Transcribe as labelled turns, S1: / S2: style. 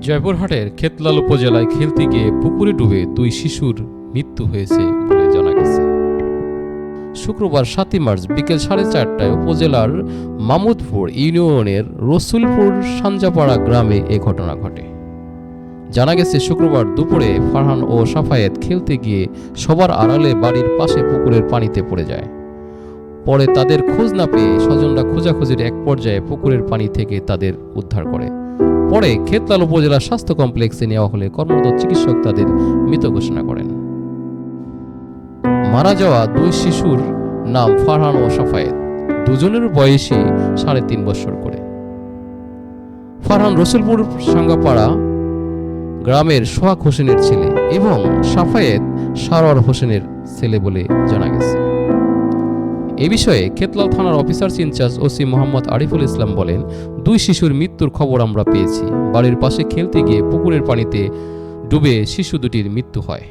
S1: জয়পুরহাটের খেতলাল উপজেলায় খেলতে গিয়ে পুকুরে ডুবে দুই শিশুর মৃত্যু হয়েছে বলে জানা গেছে। শুক্রবার সাতই মার্চ বিকেল সাড়ে চারটায় উপজেলার মামুদপুর ইউনিয়নের রসুলপুর সাঞ্জাপাড়া গ্রামে এ ঘটনা ঘটে। জানা গেছে, শুক্রবার দুপুরে ফারহান ও সাফায়েত খেলতে গিয়ে সবার আড়ালে বাড়ির পাশে পুকুরের পানিতে পড়ে যায়। পরে তাদের খোঁজ না পেয়ে স্বজনরা খোঁজাখুঁজির এক পর্যায়ে পুকুরের পানি থেকে তাদের উদ্ধার করে। পরে খেতলাল উপজেলা স্বাস্থ্য কমপ্লেক্সে নেওয়া হলে কর্মরত চিকিৎসক তাদের মৃত ঘোষণা করেন। মারা যাওয়া দুই শিশুর নাম ফারহান ও সাফায়েত, দুজনের বয়সী সাড়ে তিন বছর করে। ফারহান রসুলপুর সাঙ্গাপাড়া গ্রামের সোহাগ হোসেনের ছেলে এবং সাফায়েত সারোয়ার হোসেনের ছেলে বলে জানা গেছে। এ বিষয়ে খেতলাল থানার officer in charge OC Mohammad Ariful Islam বলেন, দুই শিশুর মৃত্যুর খবর আমরা পেয়েছি। বাড়ির পাশে খেলতে গিয়ে পুকুরের পানিতে ডুবে শিশু দুটির মৃত্যু হয়।